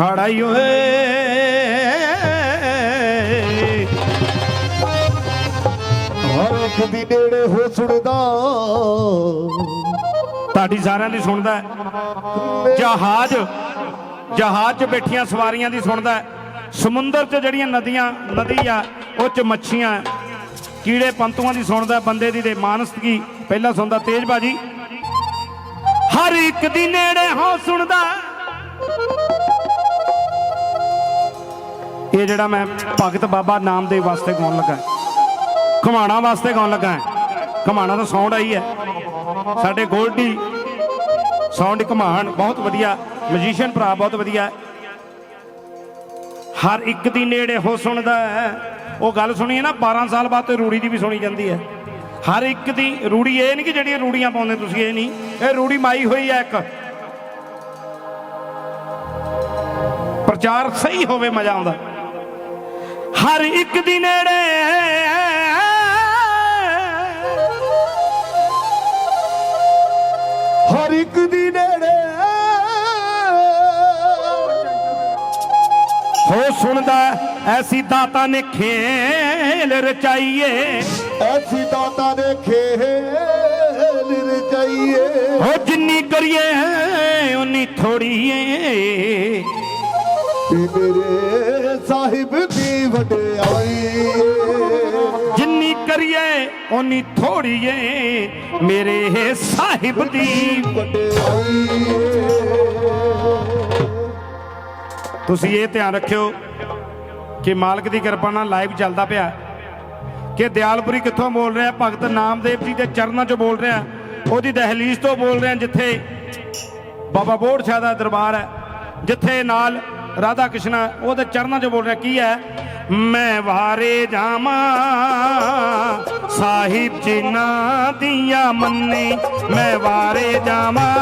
ਖੜਾਈ ਓਏ ਹਰ ਇੱਕ ਦੀ ਨੇੜੇ ਹੋ ਸੁਣਦਾ ਤੁਹਾਡੀ ਸਾਰਿਆਂ ਦੀ ਸੁਣਦਾ ਹੈ। ਜਹਾਜ਼ ਜਹਾਜ਼ 'ਚ ਬੈਠੀਆਂ ਸਵਾਰੀਆਂ ਦੀ ਸੁਣਦਾ ਹੈ। ਸਮੁੰਦਰ 'ਚ ਜਿਹੜੀਆਂ ਨਦੀਆਂ ਨਦੀ ਆ ਉਹ 'ਚ ਮੱਛੀਆਂ। ਕੀੜੇ ਪੰਤੂਆਂ ਦੀ ਸੁਣਦਾ ਬੰਦੇ ਦੀ ਤੇ ਮਾਨਸ ਕੀ ਪਹਿਲਾਂ ਸੁਣਦਾ ਤੇਜ ਬਾਜੀ ਹਰ ਇੱਕ ਦੀ ਨੇੜੇ ਹੋ ਸੁਣਦਾ। ਇਹ ਜਿਹੜਾ ਮੈਂ ਭਗਤ ਬਾਬਾ ਨਾਮਦੇਵ ਵਾਸਤੇ ਗਾਉਣ ਲੱਗਾ ਘਮਾਣਾ ਵਾਸਤੇ ਗਾਉਣ ਲੱਗਾ ਘਮਾਣਾ ਦਾ ਸਾਊਂਡ ਆਈ ਹੈ। ਸਾਡੇ ਗੋਲਡੀ ਸਾਊਂਡ ਘਮਾਣ ਬਹੁਤ ਵਧੀਆ ਮਿਊਜ਼ੀਸ਼ੀਅਨ ਭਰਾ ਬਹੁਤ ਵਧੀਆ। ਹਰ ਇੱਕ ਦੀ ਨੇੜੇ ਹੋ ਸੁਣਦਾ ਹੈ। ਉਹ ਗੱਲ ਸੁਣੀ ਹੈ ਨਾ 12 ਸਾਲ ਬਾਅਦ ਤੇ ਰੂੜੀ ਦੀ ਵੀ ਸੁਣੀ ਜਾਂਦੀ ਹੈ। ਹਰ ਇੱਕ ਦੀ ਰੂੜੀ, ਇਹ ਨਹੀਂ ਕਿ ਜਿਹੜੀਆਂ ਰੂੜੀਆਂ ਪਾਉਂਦੇ ਤੁਸੀਂ, ਇਹ ਨਹੀਂ। ਇਹ ਰੂੜੀ ਮਾਈ ਹੋਈ ਹੈ ਇੱਕ। ਪ੍ਰਚਾਰ ਸਹੀ ਹੋਵੇ, ਮਜ਼ਾ ਆਉਂਦਾ। ਹਰ ਇੱਕ ਦੀ ਨੇੜੇ। ਹਰ ਇੱਕ ਦੀ ਨੇੜੇ। ਹੋ ਸੁਣਦਾ ਐਸੀ ਦਾਤਾ ਨੇ ਖੇਲ ਰਚਾਈਏ। ਐਸੀ ਦਾਤਾ ਨੇ ਖੇਲ ਰਚਾਈਏ। ਹੋ ਜਿੰਨੀ ਕਰੀਏ ਉਨੀ ਥੋੜੀ ਏ ਤੇ ਮੇਰੇ ਉਨੀ ਥੋੜੀ ਮੇਰੇ ਸਾਹਿਬ ਦੀ। ਤੁਸੀਂ ਇਹ ਧਿਆਨ ਰੱਖਿਓ ਕਿ ਮਾਲਕ ਦੀ ਕਿਰਪਾ ਨਾਲ ਲਾਈਵ ਚੱਲਦਾ ਪਿਆ। ਕਿ ਦਿਆਲਪੁਰੀ ਕਿੱਥੋਂ ਬੋਲ ਰਿਹਾ, ਭਗਤ ਨਾਮਦੇਵ ਜੀ ਦੇ ਚਰਨਾਂ 'ਚੋਂ ਬੋਲ ਰਿਹਾ, ਉਹਦੀ ਦਹਲੀਜ਼ ਤੋਂ ਬੋਲ ਰਿਹਾ, ਜਿੱਥੇ ਬਾਬਾ ਬੋੜ ਸ਼ਾਹ ਦਾ ਦਰਬਾਰ ਹੈ, ਜਿੱਥੇ ਨਾਲ ਰਾਧਾ ਕ੍ਰਿਸ਼ਨ ਉਹਦੇ ਚਰਨਾਂ 'ਚ ਬੋਲ ਰਿਹਾ, ਕੀ ਹੈ? ਮੈਂ ਵਾਰੇ ਜਾਵਾਂ। ਸਾਹਿਬ ਜਿਨਾ ਦੀਆਂ ਮੰਨੇ ਮੈਂ ਵਾਰੇ ਜਾਵਾਂ।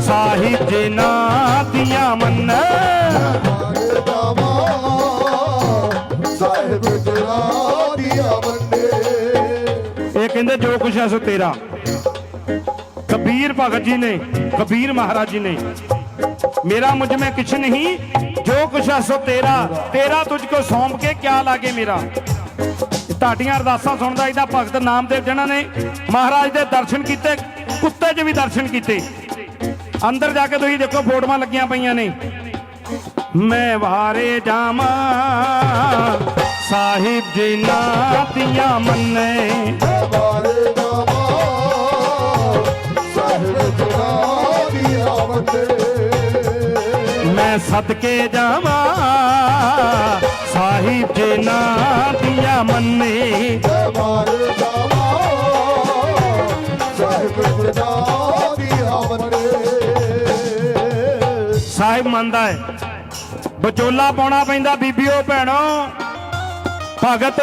ਸਾਹਿਬ ਜਿਨਾ ਦੀਆਂ ਮੰਨੇ ਵਾਰੇ ਜਾਵਾਂ ਸਾਹਿਬ ਜਿਨਾ ਦੀਆਂ ਮੰਨੇ ਇਹ ਕਹਿੰਦੇ ਜੋ ਕੁਛ ਹੈ ਸੋ ਤੇਰਾ। ਕਬੀਰ ਭਗਤ ਜੀ ਨੇ, ਕਬੀਰ ਮਹਾਰਾਜ ਜੀ ਨੇ। ਮੇਰਾ ਮੁਝ ਮੈਂ ਕੁਛ ਨਹੀਂ ਜੋ ਕੁਛ ਹੈ ਸੋ ਤੇਰਾ ਤੇਰਾ ਤੁਝ ਕੋ ਸੌਂਪ ਕੇ ਕਿਆ ਲਾਗੇ ਮੇਰਾ। ਤੁਹਾਡੀਆਂ ਅਰਦਾਸਾਂ ਸੁਣਦਾ ਇਹਦਾ ਭਗਤ ਨਾਮਦੇਵ ਜਣਾ ਨੇ ਮਹਾਰਾਜ ਦੇ ਦਰਸ਼ਨ ਕੀਤੇ ਕੁੱਤੇ 'ਚ ਵੀ ਦਰਸ਼ਨ ਕੀਤੇ। ਅੰਦਰ ਜਾ ਕੇ ਤੁਸੀਂ ਦੇਖੋ ਫੋਟੋਆਂ ਲੱਗੀਆਂ ਪਈਆਂ ਨੇ। ਮੈਂ ਵਾਰੇ ਜਾਵਾਂ ਸਾਹਿਬ ਜੀ ਨਾ ਮੰਨੇ। ਮਾਰੇ ਸਦਕੇ ਜਾਵਾਂ। ਸਾਹਿਬ ਜੀ ਨਾ ਦੀਆਂ ਮੰਨੇ। ਮਾਰੇ ਸਾਹਿਬ ਦੀਆਂ ਸਾਹਿਬ ਮੰਨਦਾ ਹੈ ਵਿਚੋਲਾ ਪਾਉਣਾ ਪੈਂਦਾ ਬੀਬੀਓ ਭੈਣੋ। ਭਗਤ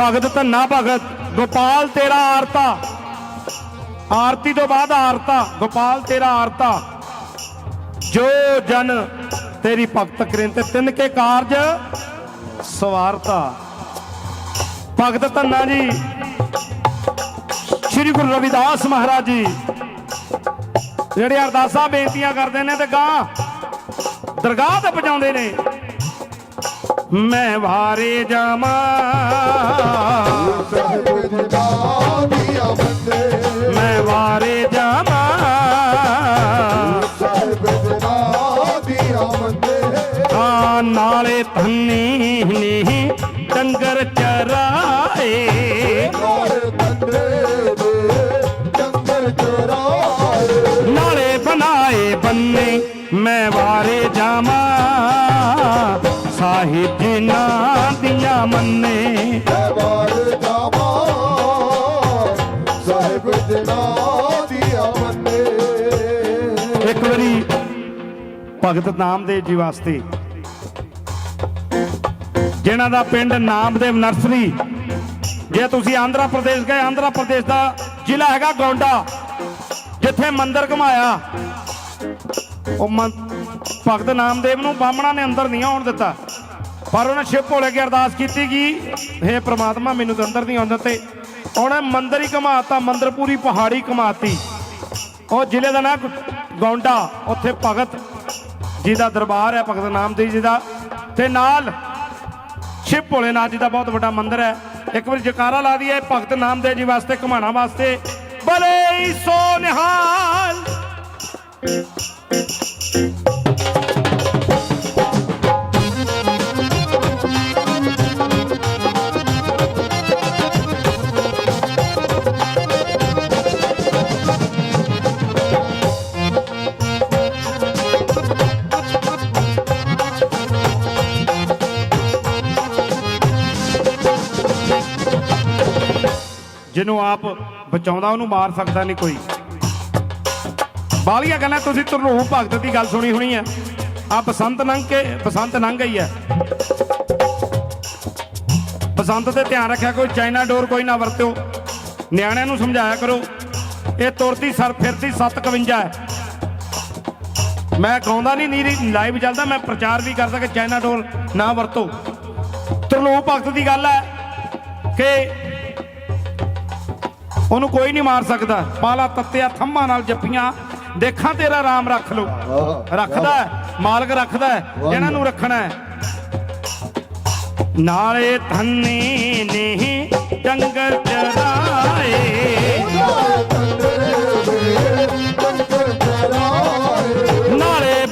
ਭਗਤ ਧੰਨਾ ਭਗਤ ਗੋਪਾਲ ਤੇਰਾ ਆਰਤਾ। ਆਰਤੀ ਤੋਂ ਬਾਅਦ ਆਰਤਾ ਗੋਪਾਲ ਤੇਰਾ ਆਰਤਾ। ਜੋ ਜਨ ਤੇਰੀ ਭਗਤ ਕਰਿੰ ਤੇ ਤਿੰਨ ਕੇ ਕਾਰਜ ਸਵਾਰਤਾ। ਭਗਤ ਧੰਨਾ ਜੀ, ਸ੍ਰੀ ਗੁਰੂ ਰਵਿਦਾਸ ਮਹਾਰਾਜ ਜੀ, ਜਿਹੜੇ ਅਰਦਾਸਾਂ ਬੇਨਤੀਆਂ ਕਰਦੇ ਨੇ ਤੇ ਗਾਂ ਦਰਗਾਹ ਤੇ ਪਹੁੰਚਾਉਂਦੇ ਨੇ। ਮੈਂ ਵਾਰੇ ਜਾਵਾਂ। ਮੈਂ ਵਾਰੇ ਜਾ ਆ ਨਾਲੇ ਧੰਨੀ ਨੀ ਡੰਗਰ ਚਰਾਏ। ਨਾਲੇ ਬਣਾਏ ਬੰਨੇ ਮੈਂ ਵਾਰੇ ਜਾਵਾਂ। ਸਾਹਿਬ ਜੀ ਨਾ ਦੀਆਂ ਮੰਨੇ ਭਗਤ ਨਾਮਦੇਵ ਜੀ ਵਾਸਤੇ। ਜਿਨ੍ਹਾਂ ਦਾ ਪਿੰਡ ਨਾਮਦੇਵ ਨਰਸਰੀ, ਜੇ ਤੁਸੀਂ ਆਂਧਰਾ ਪ੍ਰਦੇਸ਼ ਗਏ, ਆਂਧਰਾ ਪ੍ਰਦੇਸ਼ ਦਾ ਜ਼ਿਲ੍ਹਾ ਹੈਗਾ ਗੌਂਡਾ, ਜਿੱਥੇ ਮੰਦਿਰ ਘਮਾਇਆ। ਉਹ ਭਗਤ ਨਾਮਦੇਵ ਨੂੰ ਬਾਹਮਣਾ ਨੇ ਅੰਦਰ ਨਹੀਂ ਆਉਣ ਦਿੱਤਾ। ਪਰ ਉਹਨੇ ਸ਼ਿਵ ਭੋਲੇ ਕੇ ਅਰਦਾਸ ਕੀਤੀ ਕਿ हे ਪ੍ਰਮਾਤਮਾ, ਮੈਨੂੰ ਤਾਂ ਅੰਦਰ ਨਹੀਂ ਆਉਣ ਦਿੱਤੇ। ਉਹਨੇ ਮੰਦਿਰ ਹੀ ਘਮਾਤਾ, ਮੰਦਿਰ ਪੂਰੀ ਪਹਾੜੀ ਘਮਾਤੀ। ਉਹ ਜ਼ਿਲ੍ਹੇ ਦਾ ਨਾਂ ਗੌਂਡਾ, ਉੱਥੇ ਭਗਤ ਜੀ ਦਾ ਦਰਬਾਰ ਹੈ, ਭਗਤ ਨਾਮਦੇਵ ਜੀ ਦਾ ਤੇ ਨਾਲ ਸ਼ਿਵ ਭੋਲੇਨਾਥ ਜੀ ਦਾ ਬਹੁਤ ਵੱਡਾ ਮੰਦਿਰ ਹੈ। ਇੱਕ ਵਾਰ ਜਕਾਰਾ ਲਾ ਦਈਏ, ਭਗਤ ਨਾਮਦੇਵ ਜੀ ਵਾਸਤੇ, ਘਮਾਣਾ ਵਾਸਤੇ। ਬਲੇ ਸੋ ਨਿਹਾਲ ਜਿਹਨੂੰ ਆਪ ਬਚਾਉਂਦਾ, ਉਹਨੂੰ ਮਾਰ ਸਕਦਾ ਨਹੀਂ ਕੋਈ। ਬਾਲੀਆਂ ਗੱਲਾਂ ਤੁਸੀਂ ਤਰਲੂਹ ਭਗਤ ਦੀ ਗੱਲ ਸੁਣੀ ਹੋਣੀ ਹੈ। ਆ ਬਸੰਤ ਲੰਘ ਕੇ, ਬਸੰਤ ਲੰਘ ਗਈ ਹੈ। ਬਸੰਤ ਤੇ ਧਿਆਨ ਰੱਖਿਆ ਕੋਈ ਚਾਈਨਾ ਡੋਰ ਕੋਈ ਨਾ ਵਰਤਿਓ। ਨਿਆਣਿਆਂ ਨੂੰ ਸਮਝਾਇਆ ਕਰੋ, ਇਹ ਤੁਰਦੀ, ਸਰ ਫਿਰਦੀ 751 ਹੈ। ਮੈਂ ਗਾਉਂਦਾ ਨਹੀਂ, ਨੀਰੀ ਲਾਈਵ ਚੱਲਦਾ, ਮੈਂ ਪ੍ਰਚਾਰ ਵੀ ਕਰਦਾ ਕਿ ਚਾਈਨਾ ਡੋਰ ਨਾ ਵਰਤੋ। ਤਰਲੂਹ ਭਗਤ ਦੀ ਗੱਲ ਹੈ ਕਿ ਉਹਨੂੰ ਕੋਈ ਨਹੀਂ ਮਾਰ ਸਕਦਾ। ਪਾਲਾ ਤੱਤਿਆ ਥੰਮਾਂ ਨਾਲ ਜੱਫੀਆਂ। ਦੇਖਾਂ ਤੇਰਾ ਰਾਮ ਰੱਖ ਲੋ ਰੱਖਦਾ ਮਾਲਕ ਰੱਖਦਾ ਇਹਨਾਂ ਨੂੰ ਰੱਖਣਾ ਨਾਲੇ ਧੰਨੇ ਨੇ ਡੰਗਰ ਚਰਾਏ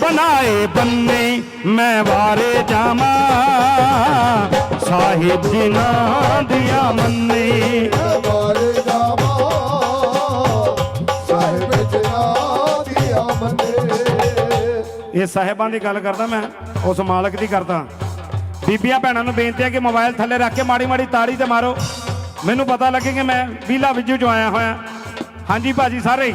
ਬਣਾਏ ਬੰਨੇ, ਮੈਂ ਵਾਰੇ ਜਾਵਾਂ। ਸਾਹਿਬ ਜਿਨ੍ਹਾਂ ਦੀਆਂ ਮੰਨੇ ਇਹ ਸਾਹਿਬਾਂ ਦੀ ਗੱਲ ਕਰਦਾ ਮੈਂ, ਉਸ ਮਾਲਕ ਦੀ ਕਰਦਾ। ਬੀਬੀਆਂ ਭੈਣਾਂ ਨੂੰ ਬੇਨਤੀ ਹੈ ਕਿ ਮੋਬਾਈਲ ਥੱਲੇ ਰੱਖ ਕੇ ਮਾੜੀ ਮਾੜੀ ਤਾੜੀ ਤੇ ਮਾਰੋ। ਮੈਨੂੰ ਪਤਾ ਲੱਗੇ ਕਿ ਮੈਂ ਵੀਲਾ ਵਿਜੂ ਚੋਂ ਆਇਆ ਹੋਇਆ। ਹਾਂਜੀ ਭਾਜੀ ਸਾਰੇ।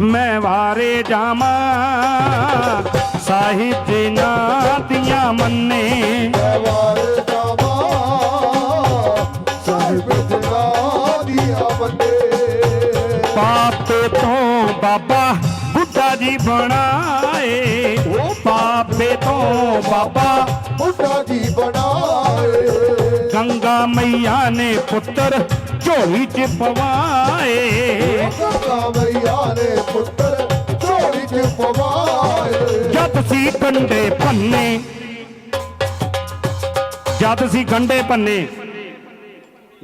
ਹੀ। ਮੈਂ ਵਾਰੇ ਜਾਵਾਂ। ਸਾਹਿਬ ਜਿਨ੍ਹਾਂ ਦੀਆਂ ਮੰਨੇ ਪਾਪੇ ਤੋਂ ਬਾਬਾ ਬੁੱਢਾ ਜੀ ਬਣਾਏ। ਪਾਪੇ ਤੋਂ ਬਾਬਾ ਬੁੱਢਾ ਜੀ ਬਣਾਏ। ਗੰਗਾ ਮਈਆ ਨੇ ਪੁੱਤਰ ਝੋਲੀ ਚ ਪਵਾਏ ਕਾਵਈਆ ਨੇ ਪੁੱਤਰ ਝੋਲੀ ਚ ਪਵਾਏ ਜਦ ਸੀ ਗੰਡੇ ਪੰਨੇ ਜਦ ਸੀ ਗੰਡੇ ਪੰਨੇ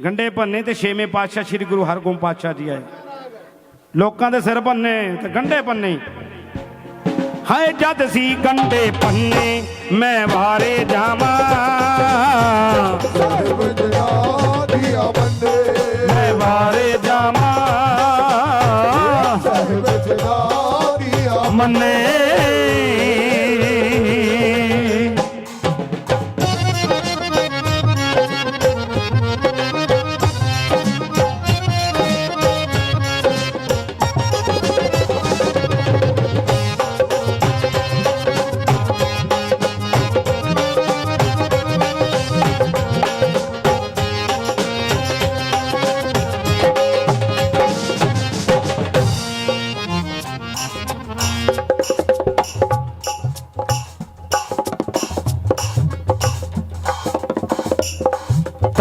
ਗੰਡੇ ਪੰਨੇ ਤੇ ਛੇਵੇਂ ਪਾਤਸ਼ਾਹ ਸ੍ਰੀ ਗੁਰੂ ਹਰਗੋਬਿੰਦ ਪਾਤਸ਼ਾਹ ਜੀ ਆਏ ਲੋਕਾਂ ਦੇ ਸਿਰ ਪੰਨੇ ਤੇ ਗੰਡੇ ਪੰਨੇ ਹਾਏ ਜਦ ਸੀ ਗੰਡੇ ਪੰਨੇ ਮੈਂ ਵਾਰੇ ਜਾਵਾਂ ਸਾਹਿਬ ਜਨਾ ਦੀਆਂ ਬੰਦੇ ਮੈਂ ਵਾਰੇ ਜਾਵਾਂ। ਸਾਹਿਬ ਜਨਾ ਦੀਆਂ। ਮੰਨੇ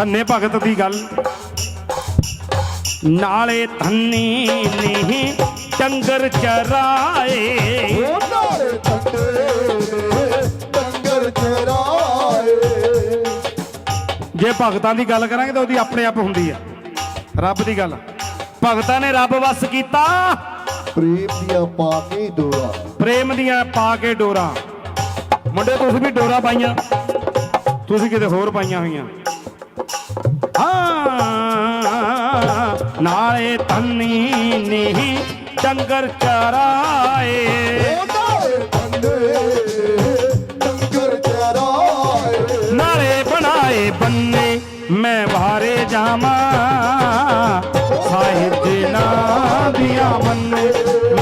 ਧੰਨੇ ਭਗਤ ਦੀ ਗੱਲ। ਨਾਲੇ ਧੰਨੀ ਨੇ ਡੰਗਰ ਚਰਾਏ। ਡੰਗਰ ਜੇ ਭਗਤਾਂ ਦੀ ਗੱਲ ਕਰਾਂਗੇ ਤਾਂ ਉਹਦੀ ਆਪਣੇ ਆਪ ਹੁੰਦੀ ਹੈ ਰੱਬ ਦੀ ਗੱਲ। ਭਗਤਾਂ ਨੇ ਰੱਬ ਵਸ ਕੀਤਾ। ਪ੍ਰੇਮ ਦੀਆਂ ਪਾਕੀ ਡੋਰਾ। ਪ੍ਰੇਮ ਦੀਆਂ ਪਾ ਕੇ ਡੋਰਾ। ਮੁੰਡੇ ਤੁਸੀਂ ਵੀ ਡੋਰਾ ਪਾਈਆਂ। ਤੁਸੀਂ ਕਿਤੇ ਹੋਰ ਪਾਈਆਂ ਹੋਈਆਂ। ਨਾਲੇ ਤੰਨੀ ਨੀ ਡੰਗਰ ਚਰਾਏ। ਨਾਲੇ ਬਣਾਏ ਬੰਨੇ ਮੈਂ ਵਾਰੇ ਜਾਵਾਂ। ਸਾਹਿਬ ਦੇ ਨਾਂ ਦੀਆਂ ਮੰਨੇ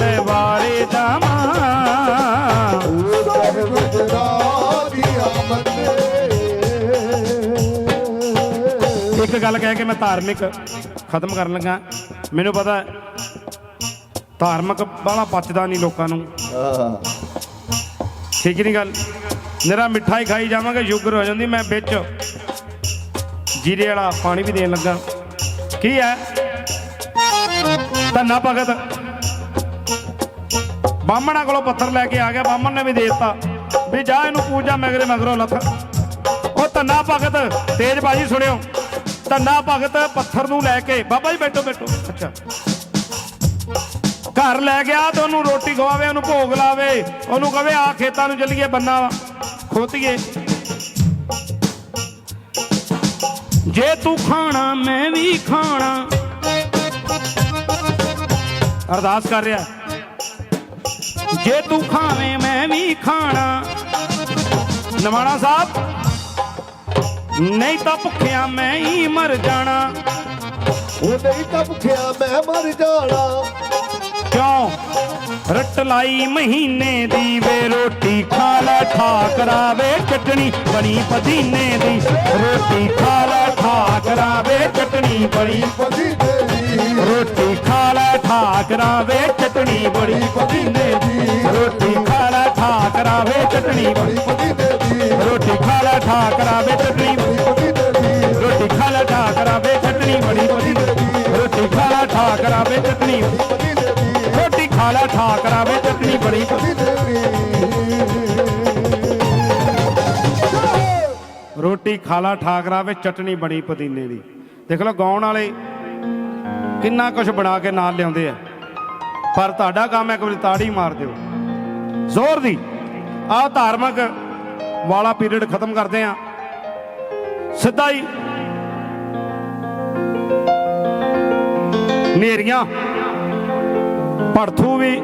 ਮੈਂ ਵਾਰੇ ਜਾਵਾਂ। ਸਾਹਿਬ ਦੀਆਂ ਇੱਕ ਗੱਲ ਕਹਿ ਕੇ ਮੈਂ ਧਾਰਮਿਕ ਖਤਮ ਕਰਨ ਲੱਗਾ। ਮੈਨੂੰ ਪਤਾ ਹੈ, ਧਾਰਮਿਕ ਬਾਹਲਾ ਪਚਦਾ ਨਹੀਂ ਲੋਕਾਂ ਨੂੰ। ਠੀਕ ਨਹੀਂ ਗੱਲ। ਨਿਰਾ ਮਿਠਾਈ ਖਾਈ ਜਾਵਾਂਗੇ ਸ਼ੂਗਰ ਹੋ ਜਾਂਦੀ ਮੈਂ ਵਿੱਚ ਜੀਰੇ ਵਾਲਾ ਪਾਣੀ ਵੀ ਦੇਣ ਲੱਗਾ। ਕੀ ਹੈ? ਧੰਨਾ ਭਗਤ। ਬਾਹਮਣਾ ਕੋਲੋਂ ਪੱਥਰ ਲੈ ਕੇ ਆ ਗਿਆ ਬਾਹਮਣ ਨੇ ਵੀ ਦੇ ਦਿੱਤਾ। ਵੀ ਜਾ ਇਹਨੂੰ ਪੂਜਾ ਮਗਰੇ ਮਗਰੋਂ ਲੱਥ। ਉਹ ਧੰਨਾ ਭਗਤ ਤੇਜ ਬਾਜੀ ਸੁਣਿਓ। ਧੰਨਾ ਭਗਤ ਪੱਥਰ ਨੂੰ ਲੈ ਕੇ। ਬਾਬਾ ਜੀ ਬੈਠੋ ਬੈਠੋ। ਅੱਛਾ। ਘਰ ਲੈ ਗਿਆ ਤੇ ਉਹਨੂੰ ਰੋਟੀ ਖਵਾਵੇ, ਉਹਨੂੰ ਭੋਗ ਲਾਵੇ। ਉਹਨੂੰ ਕਵੇ ਆ ਖੇਤਾਂ ਨੂੰ ਚੱਲੀਏ, ਬੰਨਾ ਖੋਤੀਏ। ਜੇ ਤੂੰ ਖਾਣਾ, ਮੈਂ ਵੀ ਖਾਣਾ। ਅਰਦਾਸ ਕਰ ਰਿਹਾ। ਜੇ ਤੂੰ ਖਾਵੇਂ, ਮੈਂ ਵੀ ਖਾਣਾ। ਨਵਾਣਾ ਸਾਹਿਬ। ਨਹੀਂ ਤਾਂ ਭੁੱਖਿਆ ਮੈਂ ਹੀ ਮਰ ਜਾਣਾ। ਉਹ ਨਹੀਂ ਤਾਂ ਭੁੱਖਿਆ ਮੈਂ ਮਰ ਜਾਣਾ। ਕਿਉਂ? ਰੱਟ ਲਾਈ ਮਹੀਨੇ ਦੀ ਵੇ ਰੋਟੀ ਖਾ ਲੈ ਠਾਕਰਾਵੇ ਚਟਣੀ ਬਣੀ ਪਦੀਨੇ ਦੀ। ਰੋਟੀ ਖਾ ਲੈ ਠਾਕਰਾਵੇ ਚਟਣੀ ਬਣੀ ਪਤੀ ਤੇਰੀ ਰੋਟੀ ਖਾ ਲੈ ਠਾਕਰਾਵੇ ਚਟਣੀ ਬੜੀ ਪਦੀਨੇ ਦੀ। ਰੋਟੀ ਖਾ ਲੈ ਠਾਕਰਾਵੇ ਚਟਣੀ ਬੜੀ ਪਤੀ ਤੇਰੀ ਰੋਟੀ ਖਾ ਲੈ ਠਾਕਰਾਵੇ ਚਟਣੀ ਲੈ ਠਾਕਰਾਵੇ ਰੋਟੀ ਖਾ ਲੈ ਠਾਕਰਾਵੇ ਚਟਣੀ ਬੜੀ। ਪਤੀ ਤੇਰੀ ਰੋਟੀ ਖਾਲਾ ਠਾਕਰਾਵੇ ਚਟਣੀ ਬਣੀ ਪੁਦੀਨੇ ਦੀ। ਦੇਖ ਲਓ, ਗਾਉਣ ਵਾਲੇ ਕਿੰਨਾ ਕੁਝ ਬਣਾ ਕੇ ਨਾਲ ਲਿਆਉਂਦੇ ਆ। ਪਰ ਤੁਹਾਡਾ ਕੰਮ ਹੈ ਇੱਕ ਤਾੜੀ ਮਾਰ ਦਿਓ। ਜ਼ੋਰ ਦੀ। ਆਹ ਧਾਰਮਿਕ ਵਾਲਾ ਪੀਰੀਅਡ ਖਤਮ ਕਰਦੇ ਆ। ਸਿੱਧਾ ਹੀ ਨੇਰੀਆਂ ਭੜਥੂ ਵੀ